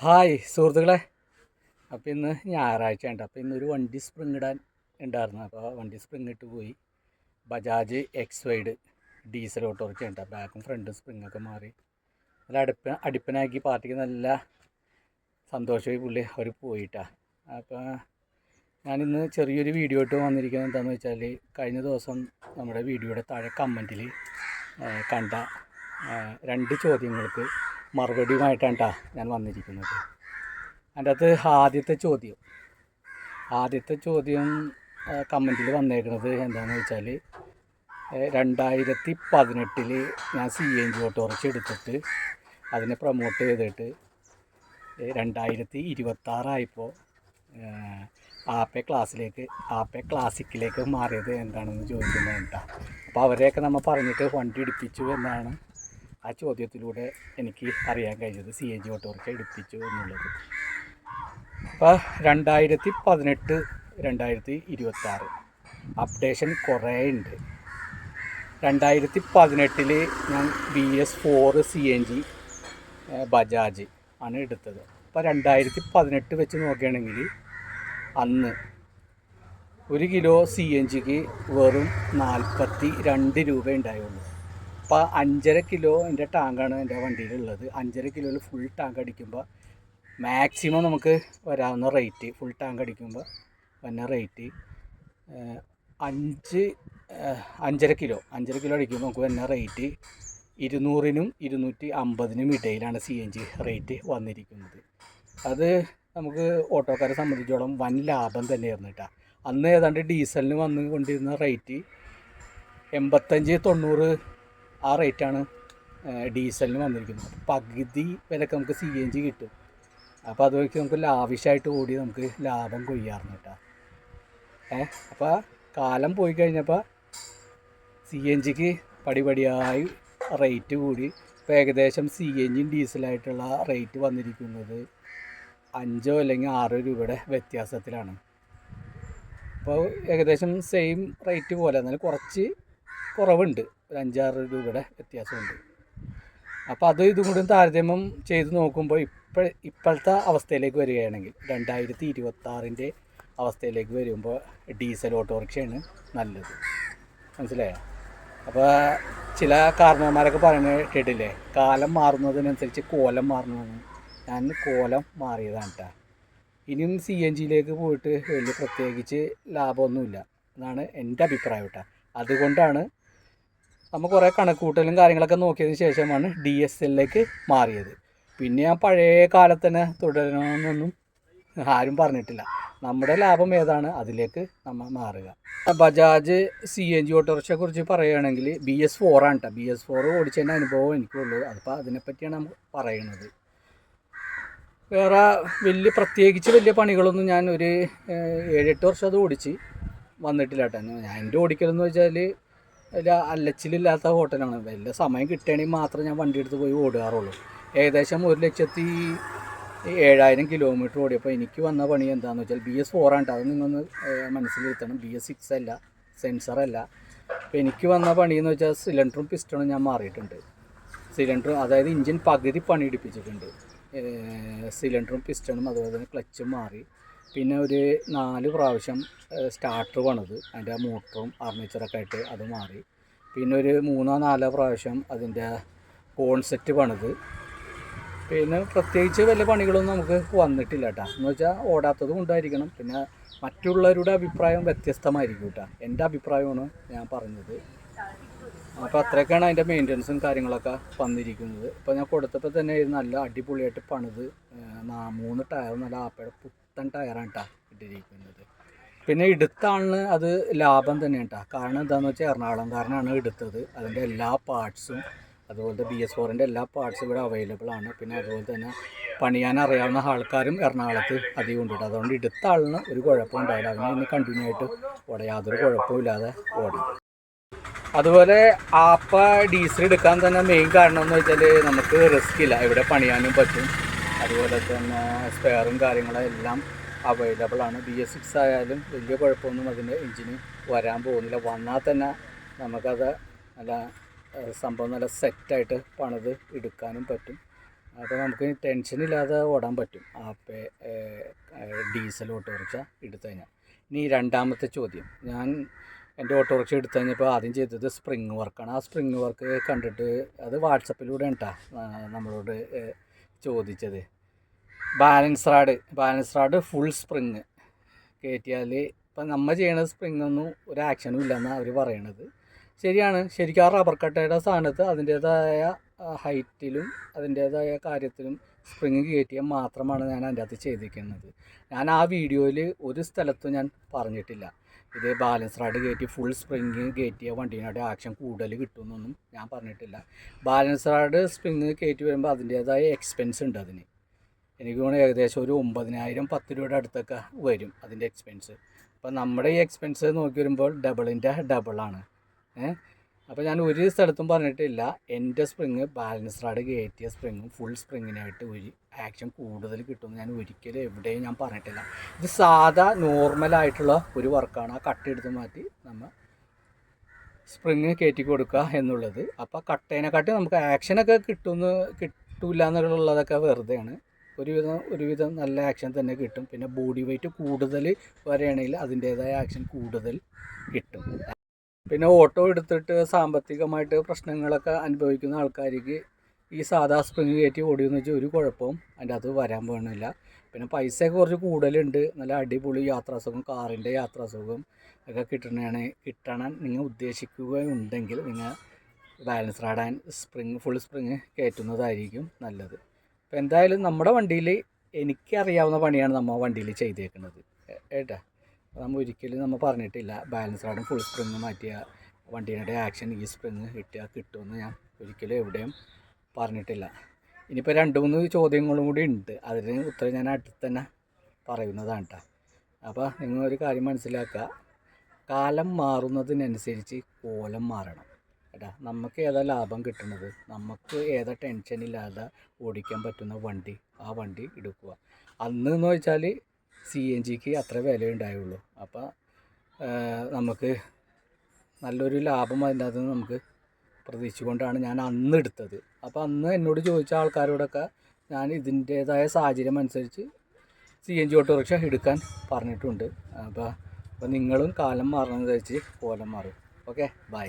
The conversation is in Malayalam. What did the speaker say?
ഹായ് സുഹൃത്തുക്കളെ. അപ്പോൾ ഇന്ന് ഞായറാഴ്ച ഉണ്ട് അപ്പോൾ ഇന്നൊരു വണ്ടി സ്പ്രിങ് ഇടാൻ ഉണ്ടായിരുന്നു. അപ്പോൾ വണ്ടി സ്പ്രിങ് ഇട്ട് പോയി. Bajaj X wide diesel autorickshaw ഉണ്ട് ബാക്കും ഫ്രണ്ടും സ്പ്രിങ്ങൊക്കെ മാറി. നല്ല അടുപ്പ അടുപ്പനാക്കി പാർട്ടിക്ക് നല്ല സന്തോഷമായി പുള്ളി അവർ പോയിട്ടാണ് അപ്പോൾ ഞാനിന്ന് ചെറിയൊരു വീഡിയോ ഇട്ട് വന്നിരിക്കുന്നത് എന്താണെന്ന് വെച്ചാൽ കഴിഞ്ഞ ദിവസം നമ്മുടെ വീഡിയോയുടെ താഴെ കമന്റിൽ കണ്ട രണ്ട് ചോദ്യങ്ങൾക്ക് മറുപടിയുമായിട്ടാണ് കേട്ടോ ഞാൻ വന്നിരിക്കുന്നത്. അതിന്റെ അകത്ത് ആദ്യത്തെ ചോദ്യം. ആദ്യത്തെ ചോദ്യം കമന്റിൽ വന്നേക്കുന്നത് എന്താണെന്ന് വെച്ചാൽ രണ്ടായിരത്തി പതിനെട്ടിൽ ഞാൻ സി എൻ ജി ഓട്ടോറിച്ച് എടുത്തിട്ട് അതിനെ പ്രൊമോട്ട് ചെയ്തിട്ട് രണ്ടായിരത്തി ഇരുപത്താറായപ്പോൾ ആപ്പെ ക്ലാസ്സിലേക്ക് ആപ്പെ ക്ലാസിക്കിലേക്ക് മാറിയത് എന്താണെന്ന് ചോദിക്കുന്നത് കേട്ടോ അപ്പോൾ അവരെയൊക്കെ നമ്മൾ പറഞ്ഞിട്ട് വണ്ടി ഇടിപ്പിച്ചു എന്നാണ് ആ ചോദ്യത്തിലൂടെ എനിക്ക് അറിയാൻ കഴിഞ്ഞത് സി എൻ ജി ഓട്ടോറിക്ഷ എടുപ്പിച്ചു എന്നുള്ളത്. അപ്പോൾ രണ്ടായിരത്തി പതിനെട്ട് രണ്ടായിരത്തി ഇരുപത്താറ് അപ്ഡേഷൻ കുറേ ഉണ്ട്. രണ്ടായിരത്തി പതിനെട്ടിൽ ഞാൻ B S four C N G Bajaj ആണ് എടുത്തത്. അപ്പോൾ രണ്ടായിരത്തി പതിനെട്ട് വെച്ച് നോക്കുകയാണെങ്കിൽ അന്ന് ഒരു കിലോ സി എൻ ജിക്ക് വെറും നാൽപ്പത്തി രണ്ട് രൂപ ഉണ്ടായുള്ളൂ. അപ്പോൾ അഞ്ചര കിലോ എന്റെ ടാങ്കാണ് എന്റെ വണ്ടിയിലുള്ളത്. അഞ്ചര കിലോയിൽ ഫുൾ ടാങ്ക് അടിക്കുമ്പോൾ മാക്സിമം നമുക്ക് വരാവുന്ന റേറ്റ് ഫുൾ ടാങ്ക് അടിക്കുമ്പോൾ വന്ന റേറ്റ് അഞ്ച് അഞ്ചര കിലോ അഞ്ചര കിലോ അടിക്കുമ്പോൾ നമുക്ക് വരുന്ന റേറ്റ് ഇരുന്നൂറിനും ഇരുന്നൂറ്റി അമ്പതിനും ഇടയിലാണ് സി എൻ ജി റേറ്റ് വന്നിരിക്കുന്നത്. അത് നമുക്ക് ഓട്ടോക്കാരെ സംബന്ധിച്ചോളം വൻ ലാഭം തന്നെയായിരുന്നു കേട്ടോ അന്ന് ഏതാണ്ട് ഡീസലിന് വന്നുകൊണ്ടിരുന്ന റേറ്റ് എൺപത്തഞ്ച് തൊണ്ണൂറ് ആ റേറ്റാണ് ഡീസലിന് വന്നിരിക്കുന്നത്. പകുതി വിലക്ക് നമുക്ക് സി എൻ ജി കിട്ടും. അപ്പോൾ അത് വഴിക്ക് നമുക്ക് ലാവിഷായിട്ട് ഓടി നമുക്ക് ലാഭം കൊയ്യാറുണ്ട് കേട്ടോ. ഏ അപ്പോൾ കാലം പോയി കഴിഞ്ഞപ്പോൾ സി എൻ ജിക്ക് പടിപടിയായി റേറ്റ് കൂടി. ഇപ്പോൾ ഏകദേശം സി എൻ ജിയും ഡീസലായിട്ടുള്ള റേറ്റ് വന്നിരിക്കുന്നത് അഞ്ചോ അല്ലെങ്കിൽ ആറോ രൂപയുടെ വ്യത്യാസത്തിലാണ്. അപ്പോൾ ഏകദേശം സെയിം റേറ്റ് പോലെ എന്നാലും കുറച്ച് കുറവുണ്ട്. ഒരു അഞ്ചാറ് രൂപയുടെ വ്യത്യാസമുണ്ട്. അപ്പോൾ അത് ഇതും കൂടി താരതമ്യം ചെയ്ത് നോക്കുമ്പോൾ ഇപ്പോൾ ഇപ്പോഴത്തെ അവസ്ഥയിലേക്ക് വരികയാണെങ്കിൽ രണ്ടായിരത്തി ഇരുപത്താറിന്റെ അവസ്ഥയിലേക്ക് വരുമ്പോൾ ഡീസൽ ഓട്ടോറിക്ഷയാണ് നല്ലത്. മനസ്സിലായോ? അപ്പോൾ ചില കാരണവന്മാരൊക്കെ പറയുന്നത് കേട്ടില്ലേ? കാലം മാറുന്നതിനനുസരിച്ച് കോലം മാറുന്നതാണ് ഞാൻ കോലം മാറിയതാണ് കേട്ടോ ഇനിയും സി എൻ ജിയിലേക്ക് പോയിട്ട് വലിയ പ്രത്യേകിച്ച് ലാഭമൊന്നുമില്ല. എന്നാണ് എന്റെ അഭിപ്രായം കേട്ടോ അതുകൊണ്ടാണ് നമ്മൾ കുറേ കണക്കൂട്ടലും കാര്യങ്ങളൊക്കെ നോക്കിയതിന് ശേഷമാണ് ഡി എസ് എല്ലിലേക്ക് മാറിയത്. പിന്നെ ആ പഴയ കാലത്ത് തന്നെ തുടരണമെന്നൊന്നും ആരും പറഞ്ഞിട്ടില്ല. നമ്മുടെ ലാഭം ഏതാണ്? അതിലേക്ക് നമ്മൾ മാറുക. ബജാജ് സി എൻ ജി ഓട്ടോറിക്ഷയെ കുറിച്ച് പറയുകയാണെങ്കിൽ ബി എസ് ഫോറാണ് കേട്ടോ ബി എസ് ഫോർ ഓടിച്ചതിന്റെ അനുഭവം എനിക്കുള്ളൂ. അതിപ്പോൾ അതിനെപ്പറ്റിയാണ് നമ്മൾ പറയുന്നത് വേറെ വലിയ പ്രത്യേകിച്ച് വലിയ പണികളൊന്നും ഞാൻ ഒരു ഏഴെട്ട് വർഷം അത് ഓടിച്ച് വന്നിട്ടില്ല കേട്ടോ ഞാൻ എന്റെ ഓടിക്കലെന്ന് വെച്ചാൽ അല്ലച്ചിലില്ലാത്ത ഹോട്ടലാണ്. വലിയ സമയം കിട്ടുകയാണെങ്കിൽ മാത്രം ഞാൻ വണ്ടി എടുത്ത് പോയി ഓടുകാറുള്ളൂ. ഏകദേശം ഒരു ലക്ഷത്തി ഏഴായിരം കിലോമീറ്റർ ഓടിയപ്പോൾ എനിക്ക് വന്ന പണി എന്താണെന്ന് വെച്ചാൽ ബി എസ് ഫോറാണ് അത് ഏഹ്, മനസ്സിലിരുത്തണം. ബി എസ് സിക്സ് അല്ല സെൻസറല്ല അപ്പോൾ എനിക്ക് വന്ന പണിയെന്ന് വെച്ചാൽ സിലിണ്ടറും പിസ്റ്റണും ഞാൻ മാറിയിട്ടുണ്ട്. സിലിണ്ടർ അതായത് ഇഞ്ചിൻ പകുതി പണി ഇടിപ്പിച്ചിട്ടുണ്ട് സിലിണ്ടറും പിസ്റ്റണും അതുപോലെ തന്നെ ക്ലച്ചും മാറി. പിന്നെ ഒരു നാല് പ്രാവശ്യം സ്റ്റാർട്ടർ പണിത് അതിന്റെ മോട്ടറും ആർമേച്ചറൊക്കെ ആയിട്ട് അത് മാറി. പിന്നെ ഒരു മൂന്നോ നാലോ പ്രാവശ്യം അതിന്റെ കോൺസെറ്റ് പണിത് പിന്നെ പ്രത്യേകിച്ച് വലിയ പണികളൊന്നും നമുക്ക് വന്നിട്ടില്ല കേട്ടോ എന്ന് വെച്ചാൽ ഓടാത്തത് കൊണ്ടായിരിക്കണം പിന്നെ മറ്റുള്ളവരുടെ അഭിപ്രായം വ്യത്യസ്തമായിരിക്കും കേട്ടോ എന്റെ അഭിപ്രായമാണ് ഞാൻ പറഞ്ഞത്. അപ്പോൾ അത്രയൊക്കെയാണ് അതിന്റെ മെയിന്റനൻസും കാര്യങ്ങളൊക്കെ വന്നിരിക്കുന്നത്. ഇപ്പോൾ ഞാൻ കൊടുത്തപ്പോൾ തന്നെ നല്ല അടിപൊളിയായിട്ട് പണിത് മൂന്ന് ടയർ നല്ല ആപ്പയുടെ പുത്തൻ ടയറാണ് കേട്ടോ ഇട്ടിരിക്കുന്നത്. പിന്നെ എടുത്താണ് അത് ലാഭം തന്നെയാണ് കേട്ടോ കാരണം എന്താണെന്ന് വെച്ചാൽ എറണാകുളം കാരനാണ് എടുത്തത് അതിന്റെ എല്ലാ പാർട്സും അതുപോലെ ബി എസ് ഫോറിന്റെ എല്ലാ പാർട്സും ഇവിടെ അവൈലബിൾ ആണ്. പിന്നെ അതുപോലെ തന്നെ പണിയാൻ അറിയാവുന്ന ആൾക്കാരും എറണാകുളത്ത് അധികം ഉണ്ട് അതുകൊണ്ട് എടുത്ത ആളിന് ഒരു കുഴപ്പം ഉണ്ടായില്ല അതിന് ഇനി കണ്ടിന്യൂ ആയിട്ട് ഓടെ യാതൊരു കുഴപ്പമില്ലാതെ ഓടി. അതുപോലെ ആപ്പ ഡീസൽ എടുക്കാൻ തന്നെ മെയിൻ കാരണം എന്ന് വെച്ചാൽ നമുക്ക് റിസ്ക് ഇല്ല. ഇവിടെ പണിയാനും പറ്റും. അതുപോലെ തന്നെ സ്പെയറും കാര്യങ്ങളും എല്ലാം അവൈലബിൾ ആണ്. ബി എസ് സിക്സ് ആയാലും വലിയ കുഴപ്പമൊന്നും അതിന്റെ എഞ്ചിന് വരാൻ പോകുന്നില്ല. വന്നാൽ തന്നെ നമുക്കത് നല്ല സംഭവം നല്ല സെറ്റായിട്ട് പണിത് എടുക്കാനും പറ്റും. അപ്പോൾ നമുക്ക് ടെൻഷൻ ഇല്ലാതെ ഓടാൻ പറ്റും. അപ്പേ ഡീസൽ ഓട്ടോറിക്ഷ എടുത്തു കഴിഞ്ഞാൽ. ഇനി രണ്ടാമത്തെ ചോദ്യം. ഞാൻ എന്റെ ഓട്ടോറിക്ഷ എടുത്തു കഴിഞ്ഞപ്പോൾ ആദ്യം ചെയ്തത് സ്പ്രിങ് വർക്കാണ് ആ സ്പ്രിങ് വർക്ക് കണ്ടിട്ട് അത് വാട്സപ്പിലൂടെ കേട്ടാ നമ്മളോട് ചോദിച്ചത്. Balance rod. Balance rod full spring കയറ്റിയാൽ ഇപ്പം നമ്മൾ ചെയ്യണ സ്പ്രിങ് ഒന്നും ഒരു ആക്ഷനും ഇല്ലെന്നാണ് അവർ പറയണത്. ശരിയാണ്. ശരിക്കും ആ റബ്ബർ കട്ടയുടെ സ്ഥാനത്ത് അതിന്റേതായ ഹൈറ്റിലും അതിന്റേതായ കാര്യത്തിലും സ്പ്രിങ് കയറ്റിയാൽ മാത്രമാണ് ഞാൻ അതിന്റെ അകത്ത് ചെയ്തിരിക്കുന്നത്. ഞാൻ ആ വീഡിയോയിൽ ഒരു സ്ഥലത്തും ഞാൻ പറഞ്ഞിട്ടില്ല. ഇത് ബാലൻസ് റാഡ് കയറ്റി ഫുൾ സ്പ്രിങ് കയറ്റിയ വണ്ടീനോട് ആക്ഷൻ കൂടുതൽ കിട്ടുമെന്നൊന്നും ഞാൻ പറഞ്ഞിട്ടില്ല. ബാലൻസ് റാഡ് സ്പ്രിങ് കയറ്റി വരുമ്പോൾ അതിന്റേതായ എക്സ്പെൻസ് ഉണ്ട് അതിന്. എനിക്ക് തോന്നുന്നു ഏകദേശം ഒരു ഒമ്പതിനായിരം പത്ത് രൂപയുടെ അടുത്തൊക്കെ വരും അതിന്റെ എക്സ്പെൻസ് അപ്പോൾ നമ്മുടെ ഈ എക്സ്പെൻസ് നോക്കി വരുമ്പോൾ ഡബിളിന്റെ ഡബിളാണ് ഏഹ് അപ്പോൾ ഞാൻ ഒരു സ്ഥലത്തും പറഞ്ഞിട്ടില്ല. എന്റെ സ്പ്രിങ് ബാലൻസ് റാഡ് കയറ്റിയ സ്പ്രിങ്ങും ഫുൾ സ്പ്രിങ്ങിനായിട്ട് ഒരു ആക്ഷൻ കൂടുതൽ കിട്ടുമെന്ന് ഞാൻ ഒരിക്കലും എവിടെയും ഞാൻ പറഞ്ഞിട്ടില്ല. ഇത് സാധാ നോർമലായിട്ടുള്ള ഒരു വർക്കാണ് ആ കട്ട് എടുത്ത് മാറ്റി നമ്മൾ സ്പ്രിങ് കയറ്റി കൊടുക്കുക എന്നുള്ളത്. അപ്പോൾ കട്ടേനെക്കാട്ടി നമുക്ക് ആക്ഷനൊക്കെ കിട്ടുമെന്ന് കിട്ടില്ല എന്നുള്ളതൊക്കെ വെറുതെയാണ്. ഒരുവിധം ഒരുവിധം നല്ല ആക്ഷൻ തന്നെ കിട്ടും. പിന്നെ ബോഡി വെയിറ്റ് കൂടുതൽ വരികയാണെങ്കിൽ അതിന്റേതായ ആക്ഷൻ കൂടുതൽ കിട്ടും. പിന്നെ ഓട്ടോ എടുത്തിട്ട് സാമ്പത്തികമായിട്ട് പ്രശ്നങ്ങളൊക്കെ അനുഭവിക്കുന്ന ആൾക്കാർക്ക് ഈ സാധാ സ്പ്രിങ് കയറ്റി ഓടിയെന്ന് വെച്ചാൽ ഒരു കുഴപ്പവും അതിന്റെ അത് വരാൻ പോകുന്നില്ല പിന്നെ പൈസയൊക്കെ കുറച്ച് കൂടുതലുണ്ട്. നല്ല അടിപൊളി യാത്രാസുഖം കാറിന്റെ യാത്രാസുഖം ഒക്കെ കിട്ടണതാണ് കിട്ടണം നിങ്ങൾ ഉദ്ദേശിക്കുകയുണ്ടെങ്കിൽ നിങ്ങൾ balance rod and spring full spring കയറ്റുന്നതായിരിക്കും നല്ലത്. അപ്പോൾ എന്തായാലും നമ്മുടെ വണ്ടിയിൽ എനിക്കറിയാവുന്ന പണിയാണ് നമ്മൾ വണ്ടിയിൽ ചെയ്തേക്കുന്നത്. ഏട്ടാ നമ്മൾ ഒരിക്കലും നമ്മൾ പറഞ്ഞിട്ടില്ല ബാലൻസ് റാഡും ഫുൾ സ്പ്രിങ് മാറ്റിയ വണ്ടീന്റെ ആക്ഷൻ ഈ സ്പ്രിങ് കിട്ടിയാൽ കിട്ടുമെന്ന് ഞാൻ ഒരിക്കലും എവിടെയും പറഞ്ഞിട്ടില്ല. ഇനിയിപ്പോൾ രണ്ട് മൂന്ന് ചോദ്യങ്ങളും കൂടി ഉണ്ട്. അതിന് ഉത്തരം ഞാൻ അടുത്ത് തന്നെ പറയുന്നതാണ് കേട്ടോ അപ്പോൾ നിങ്ങൾ ഒരു കാര്യം മനസ്സിലാക്കുക കാലം മാറുന്നതിനനുസരിച്ച് കോലം മാറണം. കേട്ടാ നമുക്ക് ഏതാ ലാഭം കിട്ടുന്നത്? നമുക്ക് ഏതാ ടെൻഷൻ ഇല്ലാതെ ഓടിക്കാൻ പറ്റുന്ന വണ്ടി ആ വണ്ടി എടുക്കുക. അന്ന് എന്ന് വെച്ചാൽ സി എൻ ജിക്ക് അത്ര വില ഉണ്ടായുള്ളൂ. അപ്പോൾ നമുക്ക് നല്ലൊരു ലാഭം അതിന്റെ നമുക്ക് പ്രതീക്ഷിച്ചുകൊണ്ടാണ് ഞാൻ അന്ന് എടുത്തത്. അപ്പോൾ അന്ന് എന്നോട് ചോദിച്ച ആൾക്കാരോടൊക്കെ ഞാൻ ഇതിന്റേതായ സാഹചര്യം അനുസരിച്ച് സി എൻ ജി ഓട്ടോറിക്ഷ എടുക്കാൻ പറഞ്ഞിട്ടുണ്ട്. അപ്പോൾ അപ്പോൾ നിങ്ങളും കാലം മാറണമെന്ന് വെച്ച് കോലം മാറും. Okay bye